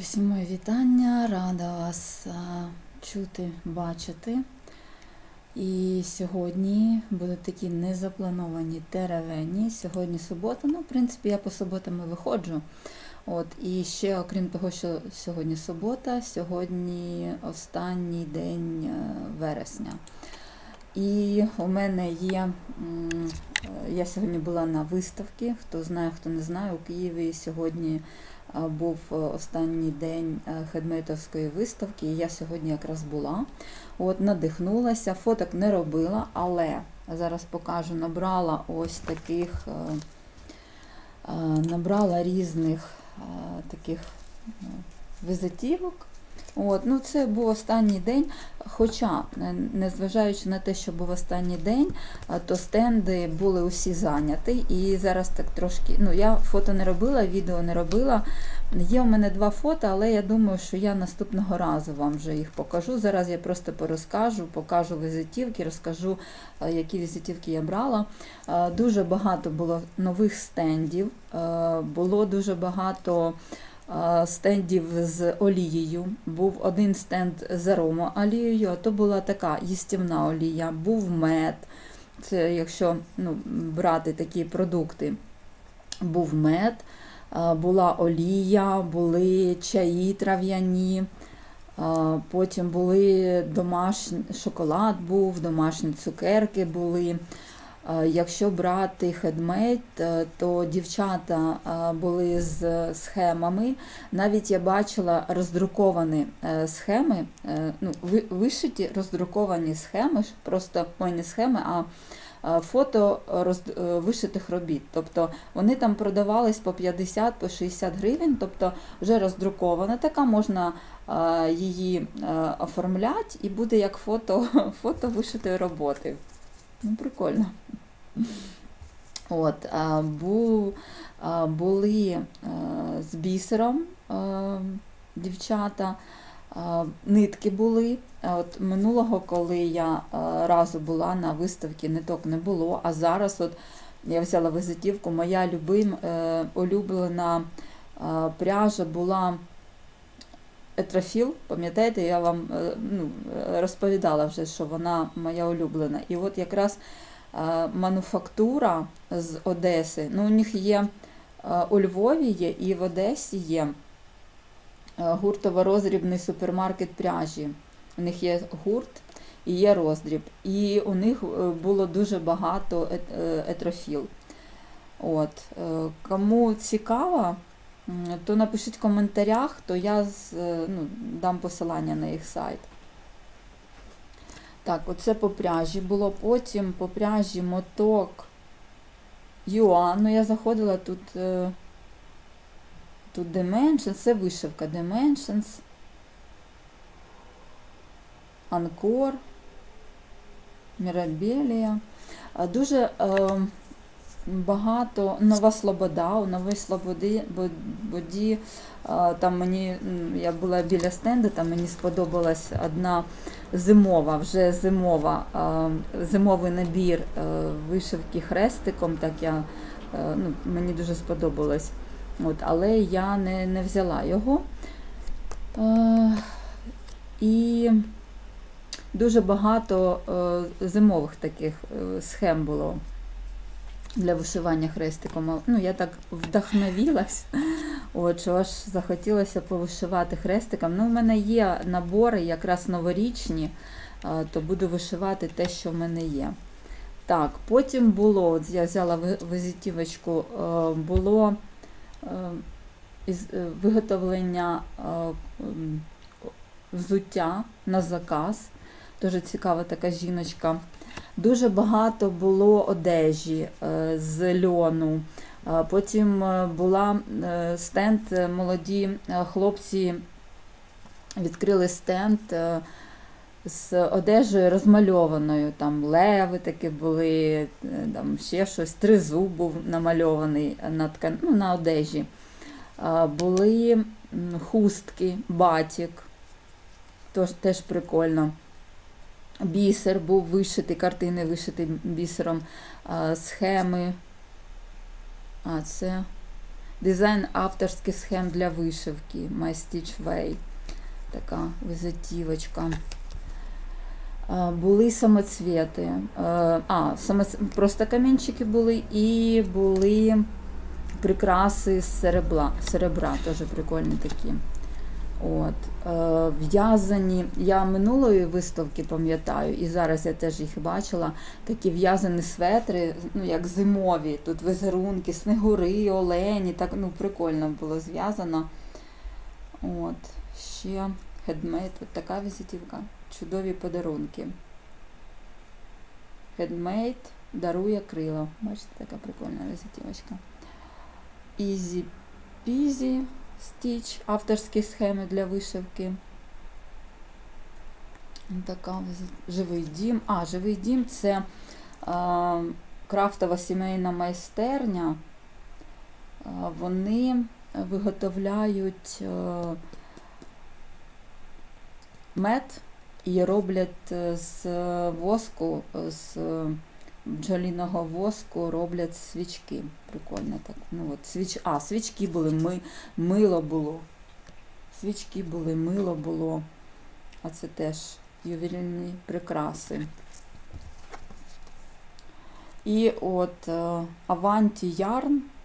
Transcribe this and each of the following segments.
Усім моє вітання, рада вас чути, бачити. І сьогодні будуть такі незаплановані теревені. Сьогодні субота, ну, в принципі, я по суботам і виходжу. От, і ще, окрім того, що сьогодні субота, сьогодні останній день е, вересня. І у мене є, е, я сьогодні була на виставці, хто знає, хто не знає, у Києві сьогодні був е, останній день е, хедмейтовської виставки, і я сьогодні якраз була. От, надихнулася, фоток не робила, але зараз покажу, набрала ось таких, е, е, набрала різних е, таких визитівок. От, ну це був останній день. Хоча, е, незважаючи на те, що був останній день, то стенди були усі зайняті. І зараз так трошки. Ну, я фото не робила, відео не робила. Є у мене два фото, але я думаю, що я наступного разу вам вже їх покажу. Зараз я просто порозкажу, покажу візитівки, розкажу, які візитівки я брала. Дуже багато було нових стендів, було дуже багато стендів з олією. Був один стенд з арома олією, а то була така їстівна олія, був мед. Це якщо ну, брати такі продукти, був мед, була олія, були чаї трав'яні. Потім були домашні шоколад був, домашні цукерки були. А, Якщо брати хедмейд, е, то дівчата е, були з схемами. Навіть я бачила роздруковані е, схеми, е, ну, ви- вишиті роздруковані схеми, просто ой, не схеми, а е, фото роз- е, вишитих робіт. Тобто вони там продавались по 50 по 60 гривень, тобто вже роздрукована така, можна е, її е, оформляти і буде як фото, фото вишитої роботи. Ну, прикольно. От, а, бу, а, були а, з бісером а, дівчата, а, нитки були. А От минулого, коли я а, разу була на виставці, ниток не було, а зараз от я взяла візитівку, моя любим, е, улюблена а, пряжа була Етрофіл, пам'ятаєте, я вам е, ну, розповідала вже, що вона моя улюблена. І от якраз е, мануфактура з Одеси, ну, у них є е, у Львові є і в Одесі є е, гуртово-роздрібний супермаркет пряжі. У них є гурт і є роздріб. І у них було дуже багато ет- етрофіл. От. Кому цікаво, то напишіть в коментарях, то я е, ну, дам посилання на їх сайт. Так, оце по пряжі було. Потім по пряжі моток Юан. Ну, я заходила тут. е, Тут Dimensions, це вишивка Dimensions. Анкор. Мірабелія. Дуже е, багато Нова Слобода. У Новій Слободі боді, там мені, я була біля стенду, там мені сподобалась одна зимова, вже зимова, зимовий набір е, вишивки хрестиком. Так я, е, ну, мені дуже сподобалось. От, але я не, не взяла його. Е, і дуже багато зимових таких схем було для вишивання хрестиком. Ну, я так вдохновілась, от, що аж захотілося повишивати хрестиком. Ну, у мене є набори якраз новорічні, то буду вишивати те, що в мене є. Так, потім було, от я взяла ви- визитівочку, е, було е, е, виготовлення взуття на заказ. Дуже цікава така жіночка. Дуже багато було одежі е, з льону. Е, Потім е, була стенд, молоді хлопці відкрили стенд з одежею розмальованою. Там леви такі були, там ще щось, тризуб був намальований на, ткан... ну, на одежі. Були хустки, батік, теж прикольно. Бісер був вишитий, картини вишиті бісером, схеми. А це Дизайн авторських схем для вишивки. My Stitch Way. Така визитівочка. Були самоцвіти. А, самоц... просто камінчики були і були прикраси з серебра, серебра теж прикольні такі. От, е, в'язані. Я минулої виставки пам'ятаю, і зараз я теж їх бачила. Такі в'язані светри, ну як зимові. Тут візерунки, снегури, олені. Так ну прикольно було зв'язано. От, ще хедмейд, от така візитівка. Чудові подарунки. Хедмейд дарує крила. Бачите, така прикольна візитівочка. Easy Stitch, авторські схеми для вишивки. Така живий дім. А, живий дім це а, крафтова сімейна майстерня. Вони виготовляють е, мед і роблять е, з воску, з бджоліного воску роблять свічки. Прикольно так. Ну, от, свіч... А, свічки були, ми... мило було. Свічки були, мило було. А це теж ювелірні прикраси. І от Аванті Avanti Yarn. Е,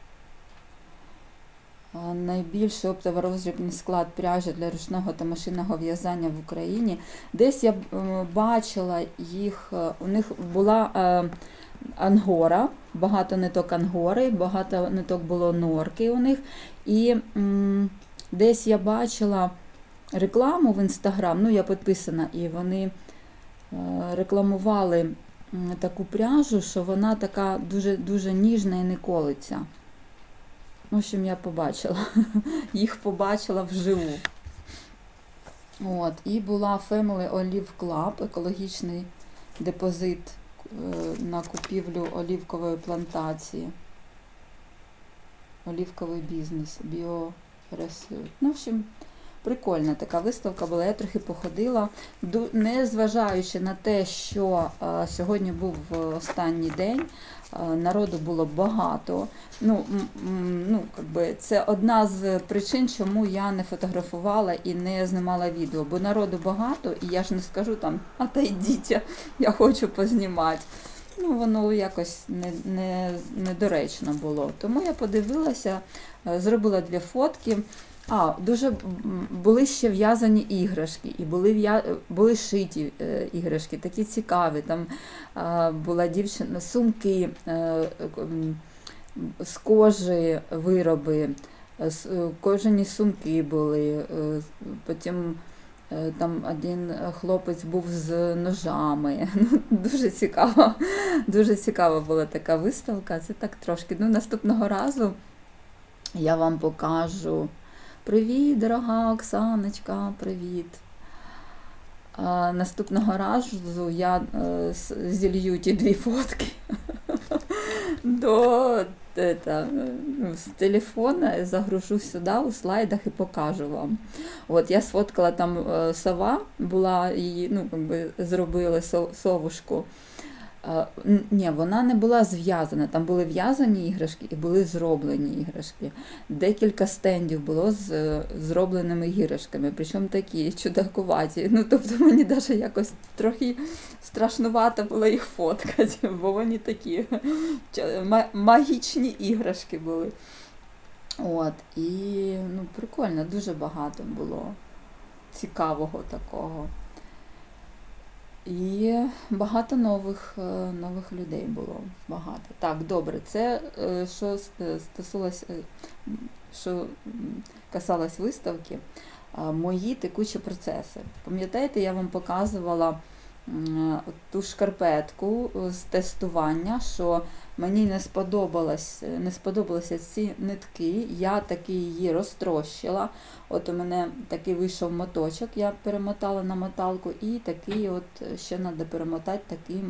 Найбільший оптово-роздрібний склад пряжі для ручного та машинного в'язання в Україні. Десь я е, бачила їх, е, у них була е, ангора, багато ниток ангори, багато ниток було норки у них. І десь я бачила рекламу в інстаграм, ну я підписана, і вони рекламували таку пряжу, що вона така дуже, дуже ніжна і не колиться. В общем, я побачила. Їх побачила вживу. От. І була Family Olive Club, екологічний депозит е, на купівлю олівкової плантації. Олівковий бізнес, біоресурс. Ну, в общем, прикольна така виставка була. Я трохи походила, Ду- не зважаючи на те, що е, сьогодні був е, останній день, народу було багато. Ну, ну, якби це одна з причин, чому я не фотографувала і не знімала відео. Бо народу багато, і я ж не скажу там, а та йдіть, я хочу познімати. Ну, воно якось не, не, недоречно було. Тому я подивилася, е, зробила дві фотки. А, дуже були ще в'язані іграшки, і були, були шиті е, іграшки, такі цікаві. Там була дівчина, сумки е, з кожи вироби, е, е, сумки були. Потім там один хлопець був з ножами. Ну, Дуже цікаво. Дуже цікава була така виставка. Це так трошки. Ну, наступного разу я вам покажу. Привіт, дорога Оксаночка, привіт. Наступного разу я е, зілью ті дві фотки до е, та, ну, з телефона, загружу сюди у слайдах і покажу вам. От я сфоткала там е, сова, була її, ну, якби зробили со- совушку. Е, Ні, вона не була зв'язана. Там були в'язані іграшки і були зроблені іграшки. Декілька стендів було з е, зробленими іграшками, причому такі чудакуваті. Ну, тобто мені навіть якось трохи страшнувато було їх фоткати, бо вони такі магічні іграшки були. От, і ну, прикольно, дуже багато було цікавого такого. І багато нових, е, нових людей було. Багато. Так, добре, це е, що е, м, що касалось виставки, мої текучі процеси. Пам'ятаєте, я вам показувала ту шкарпетку е, з тестування, що мені не сподобалось, не сподобалися ці нитки, я таки її розтрощила. От у мене такий вийшов моточок, я перемотала на моталку, і такий от ще треба перемотати такий,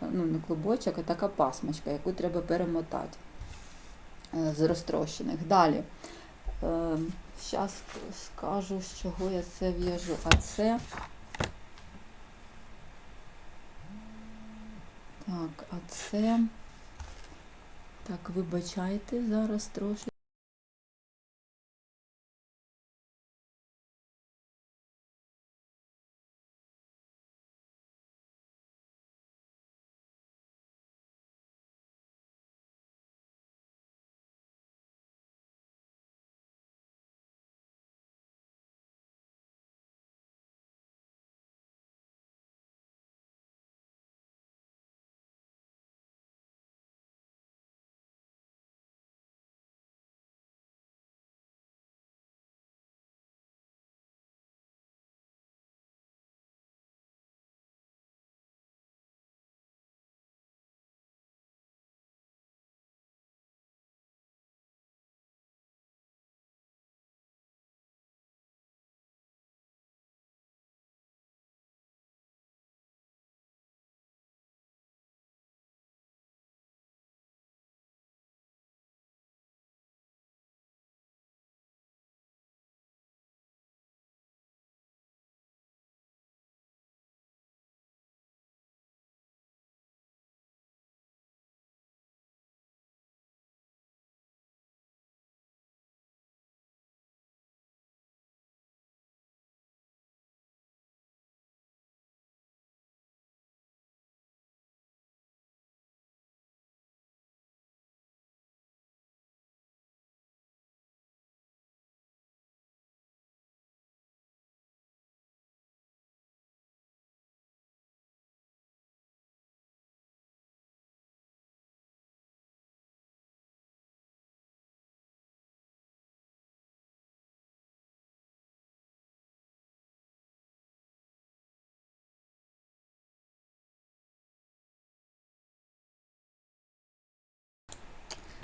ну не клубочок, а така пасмочка, яку треба перемотати е, з розтрощених. Далі. Зараз скажу, з чого я це в'яжу. А це. Так, а це. Так, вибачайте зараз трошки.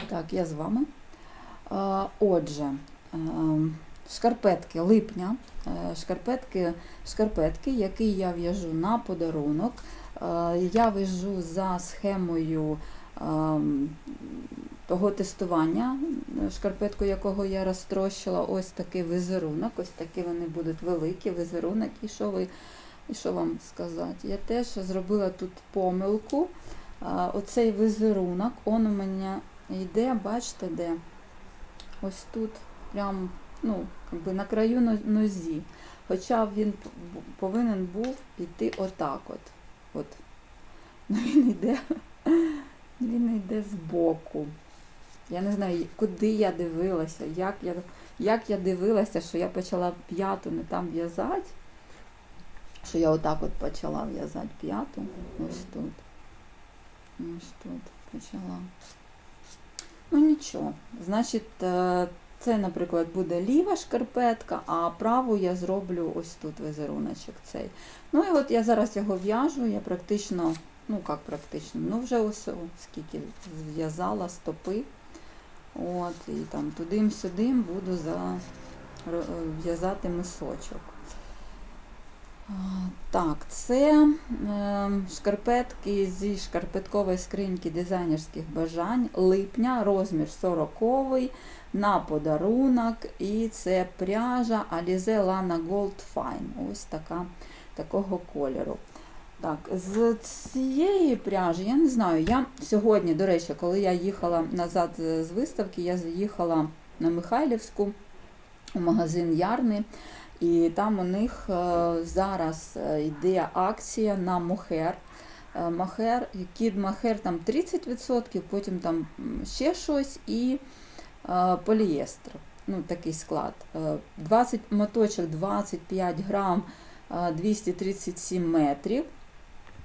Так, я з вами. Е, Отже, е, шкарпетки липня, е, шкарпетки, шкарпетки, які я в'яжу на подарунок. Я в'яжу за схемою ем, того тестування, шкарпетку якого я розтрощила, ось такий візерунок, ось такі вони будуть великі візерунок. І що ви, і що вам сказати? Я теж зробила тут помилку. Оцей візерунок, он у мене йде, бачите, де? Ось тут, прям, ну, якби на краю нозі. Хоча він повинен був піти отак от. от. Ну, він йде, він йде збоку. Я не знаю, куди я дивилася, як я, як я дивилася, що я почала п'яту не там в'язати, що я отак от почала в'язати п'яту, ось тут. Ось тут почала. Ну нічого. Значить, е, це, наприклад, буде ліва шкарпетка, а праву я зроблю ось тут візеруночок цей. Ну і от я зараз його в'яжу, я практично, ну як практично, ну вже ось скільки зв'язала стопи. От, і там туди-сюди буду е, в'язати мисочок. Так, це е, шкарпетки зі шкарпеткової скриньки дизайнерських бажань липня, розмір 40 на подарунок. І це пряжа Alize Lana Gold Fine. Ось така, такого кольору. Так, з цієї пряжі, я не знаю, я сьогодні, до речі, коли я їхала назад з виставки, я заїхала на Михайлівську у магазин Ярни. І там у них е, зараз е, йде акція на мохер. Е, Мохер, кід мохер там 30%, потім там ще щось і полієстер. Ну, такий склад. Е, 20 моточок 25 грам, е, 237 метрів.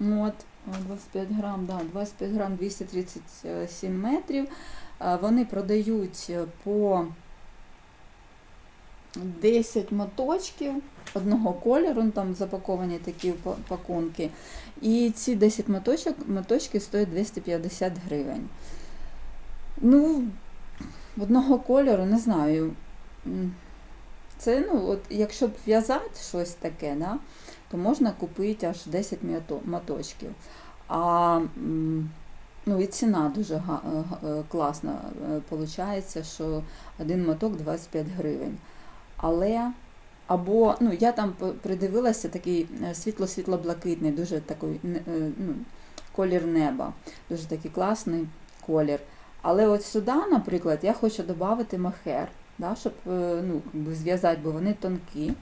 От, е, 25 грам, да, 25 грам 237 метрів. Вони продають по 10 моточків одного кольору, ну, там запаковані такі пакунки. І ці 10 моточок, моточків стоять 250 гривень. Ну, одного кольору, не знаю. Це, ну, от, якщо б в'язати щось таке, да, то можна купити аж 10 моточків. А ну, і ціна дуже е, класна виходить, що один моток 25 гривень. Але або ну я там придивилася такий е, світло-світло-блакитний, дуже такий е, ну, колір неба, дуже такий класний колір. Але от сюди, наприклад, я хочу додати махер, да, щоб е, ну, зв'язати, бо вони тонкі.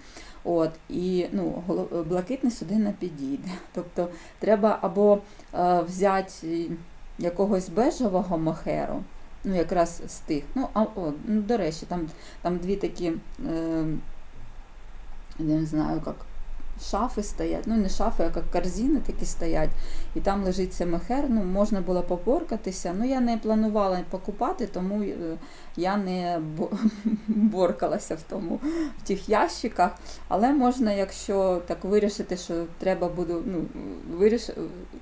От, і ну, блакитний сюди не підійде. Тобто треба або взяти якогось бежевого махеру, ну якраз з тих. Ну, а о, ну, до речі, там, там дві такі, е, я не знаю, як шафи стоять. Ну, не шафи, а як корзини такі стоять. І там лежить цей мехер. Ну, можна було поборкатися. Ну, я не планувала покупати, тому е, я не боркалася в тому в тих ящиках. Але можна, якщо так вирішити, що треба буду, ну, виріш...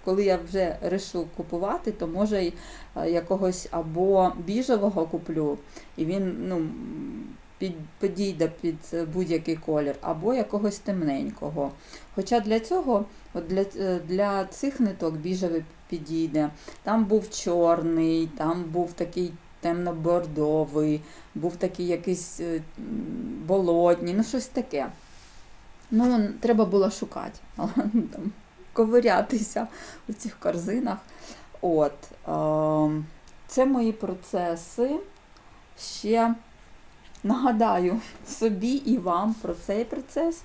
коли я вже решу купувати, то може е, якогось або біжевого куплю, і він ну, під, підійде під е, будь-який колір, або якогось темненького. Хоча для цього, от для, е, для цих ниток біжевий підійде. Там був чорний, там був такий темно-бордовий, був такий якийсь е, болотній, ну щось таке. Ну, треба було шукати, там, ковирятися у цих корзинах. От, е, це мої процеси. Ще нагадаю собі і вам про цей процес.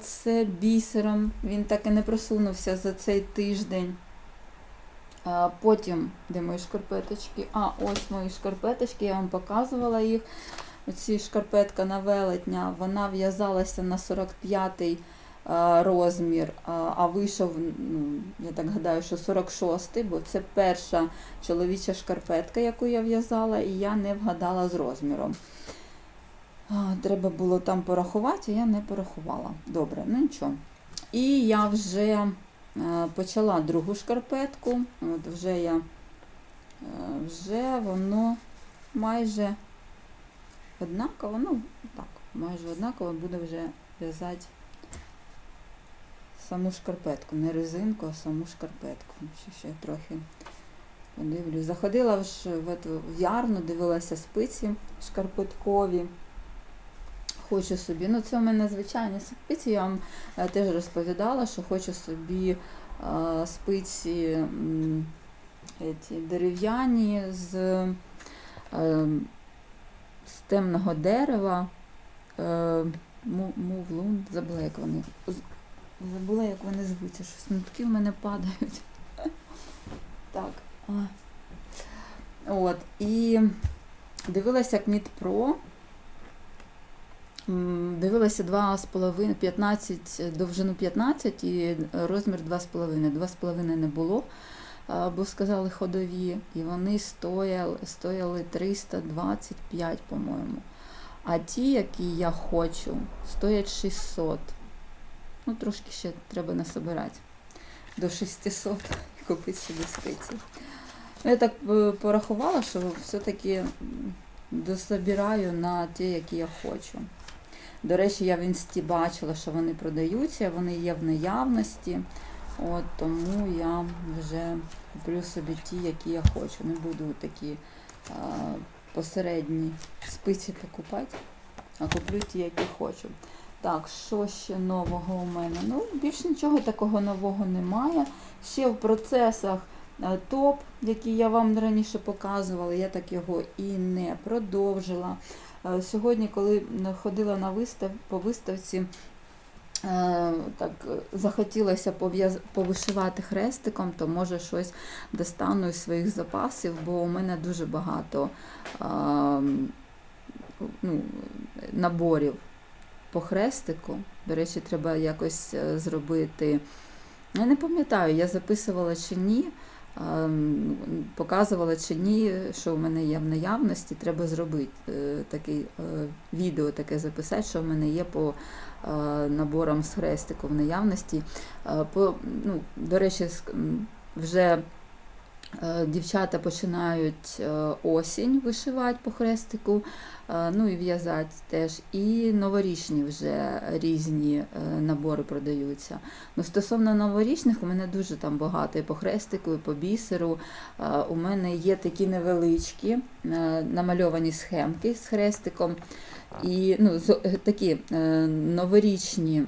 Це бісером. Він так і не просунувся за цей тиждень. Потім, де мої шкарпеточки? А, ось мої шкарпеточки, я вам показувала їх. Оці шкарпетка на велетня, вона в'язалася на 45-й е, розмір, а вийшов, ну, я так гадаю, що 46-й, бо це перша чоловіча шкарпетка, яку я в'язала, і я не вгадала з розміром. Треба було там порахувати, я не порахувала. Добре, ну нічого. І я вже е, почала другу шкарпетку. От вже я е, вже воно майже однаково, ну так, майже однаково буде вже в'язати саму шкарпетку. Не резинку, а саму шкарпетку. Ще, ще трохи подивлюсь. Заходила в, в, в ярну, дивилася спиці шкарпеткові. Хочу собі, ну це у мене звичайні спиці, я вам е, теж розповідала, що хочу собі е, спиці ці дерев'яні з, е, з темного дерева. Мувлун, забула, як вони. Забула, як вони звуться, щось нитки в мене падають. Так. От. І дивилася Кміт Про. Дивилася 2,5, 15, довжину 15 і розмір 2,5. 2,5 не було, бо сказали ходові, і вони стояли, стояли 325, по-моєму. А ті, які я хочу, стоять 600. Ну, трошки ще треба насобирати до 600 і купити собі спиці. Я так е, порахувала, що все-таки дособираю на ті, які я хочу. До речі, я в інсті бачила, що вони продаються, вони є в наявності. От, тому я вже куплю собі ті, які я хочу. Не буду такі а, посередні спиці покупати, а куплю ті, які хочу. Так, що ще нового у мене? Ну, більш нічого такого нового немає. Ще в процесах топ, який я вам раніше показувала, я так його і не продовжила. Е, Сьогодні, коли ходила на вистав, по виставці, е, так захотілося повишивати хрестиком, то може щось достану із своїх запасів, бо у мене дуже багато ну, наборів по хрестику. До речі, треба якось е, зробити. Я не пам'ятаю, я записувала чи ні, показувала чи ні, що в мене є в наявності. Треба зробити е, такий е, відео таке записати, що в мене є по е, наборам з хрестику в наявності. Е, По, ну, до речі, вже дівчата починають осінь вишивати по хрестику, ну і в'язати теж. І новорічні вже різні е, набори продаються. Ну, стосовно новорічних, у мене дуже там багато і по хрестику, і по бісеру. Е, У мене є такі невеличкі е, намальовані схемки з хрестиком. І ну, е, такі е, новорічні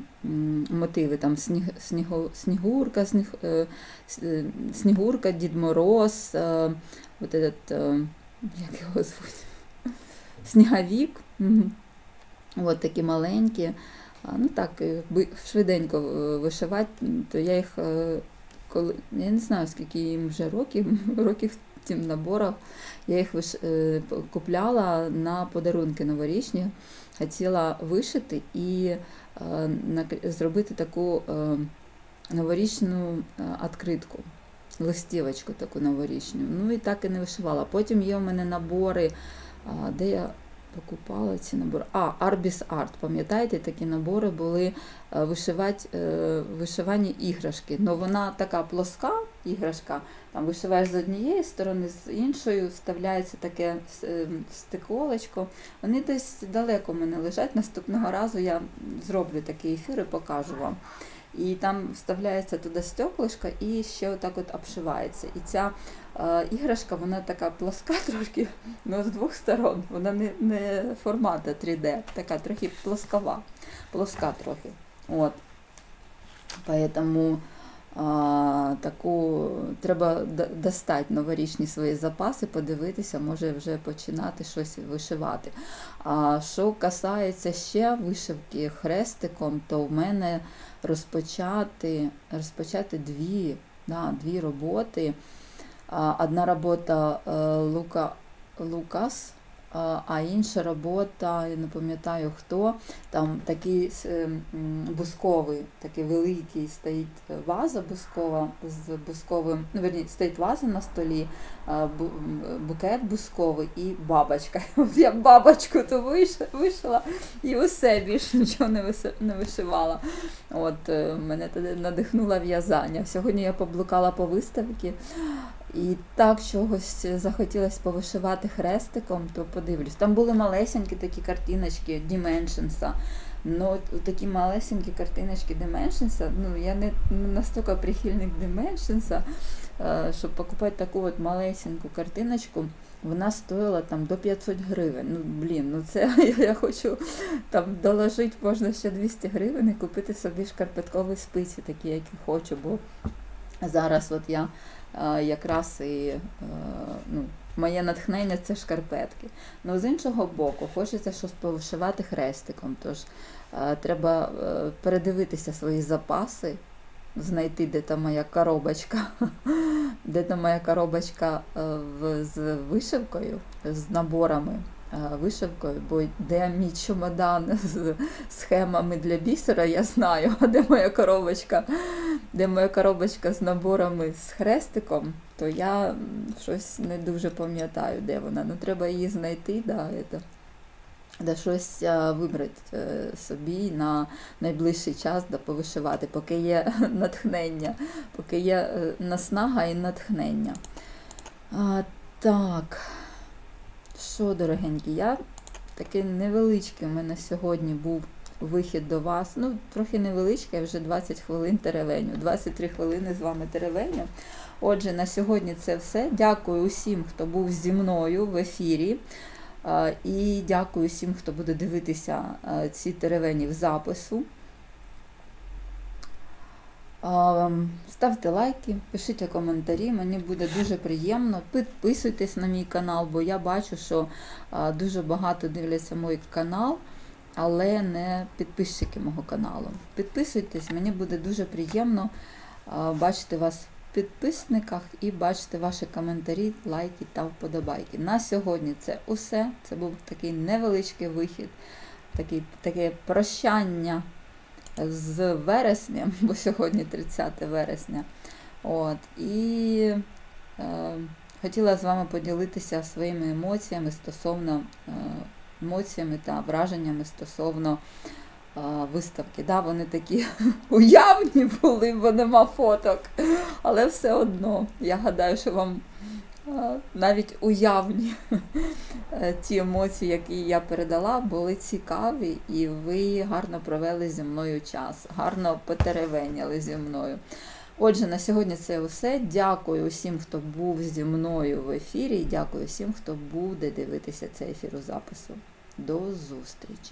мотиви, там сніг, сніго, снігурка, сніг, е, е, снігурка, Дід Мороз, е, от этот, е, як його звуть? Сніговік. От такі маленькі. Ну так, швиденько е, вишивати, то я їх е, коли. Я не знаю, скільки їм вже років, років цим наборах. Я їх виш, е, купляла на подарунки новорічні. Хотіла вишити і зробити таку новорічну відкритку, листівочку таку новорічну. Ну і так і не вишивала. Потім є у мене набори, де я покупала ці набори. А, Arbis Art, пам'ятаєте, такі набори були е, вишивати, е, вишивані іграшки. Ну вона така плоска іграшка, там вишиваєш з однієї сторони, з іншої вставляється таке е, стиколочко. Вони десь далеко мене лежать. Наступного разу я зроблю такий ефір і покажу вам. І там вставляється туди стеклишко і ще отак от обшивається. І ця е, іграшка, вона така плоска трошки, ну з двох сторон. Вона не, не формата 3D, така трохи плоскова, плоска трохи. От. Поэтому а, таку треба достати новорічні свої запаси, подивитися, може вже починати щось вишивати. А що касається ще вишивки хрестиком, то в мене розпочати, розпочати дві, да, дві роботи. Одна робота е, Лука, Лукас, а інша робота, я не пам'ятаю хто, там такий е, бусковий, такий великий стоїть ваза бускова з бусковим, ну верні, стоїть ваза на столі, букет бусковий і бабочка. От я бабочку виш- вишила і усе більше нічого не вишивала. От е, мене тоді надихнуло в'язання. Сьогодні я поблукала по виставці І так чогось захотілося повишивати хрестиком, то подивлюсь. Там були малесенькі такі картиночки Dimensions. Ну, такі малесенькі картиночки Dimensions, ну я не настільки прихильник Dimensions, е, щоб покупати таку от малесеньку картиночку. Вона стоїла там до 500 гривень. Ну, блін, ну це я хочу там доложити, можна ще 200 гривень і купити собі шкарпеткові спиці, такі, які хочу, бо зараз от я якраз і е, ну, моє натхнення це шкарпетки. Ну, з іншого боку, хочеться щось повишивати хрестиком. Тож е, треба е, передивитися свої запаси, знайти, де там моя коробочка, де там моя коробочка е, з вишивкою, з наборами. Е, Вишивкою, бо де мій чемодан з схемами для бісера, я знаю, а де моя коробочка, де моя коробочка з наборами з хрестиком, то я щось не дуже пам'ятаю, де вона. Ну треба її знайти, да, это, да щось вибрати е, собі на найближчий час, да повишивати, поки є натхнення, поки є е, наснага і натхнення. А, так, що, дорогенькі, я такий невеличкий у мене сьогодні був вихід до вас. Ну, трохи невеличкий, я вже 20 хвилин теревеню. 23 хвилини з вами теревеню. Отже, на сьогодні це все. Дякую усім, хто був зі мною в ефірі. І дякую всім, хто буде дивитися ці теревені в запису. Ставте лайки, пишіть коментарі, мені буде дуже приємно. Підписуйтесь на мій канал, бо я бачу, що дуже багато дивляться мій канал, але не підписчики мого каналу. Підписуйтесь, мені буде дуже приємно бачити вас в підписниках і бачити ваші коментарі, лайки та вподобайки. На сьогодні це усе. Це був такий невеличкий вихід, такий, таке прощання з вереснем, бо сьогодні 30 вересня. От, і е, хотіла з вами поділитися своїми емоціями стосовно е, емоціями та враженнями стосовно е, виставки. Да, вони такі уявні були, бо нема фоток. Але все одно, я гадаю, що вам навіть уявні е, ті емоції, які я передала, були цікаві, і ви гарно провели зі мною час, гарно потеревеняли зі мною. Отже, на сьогодні це все. Дякую усім, хто був зі мною в ефірі, і дякую всім, хто буде дивитися цей ефір у запису. До зустрічі!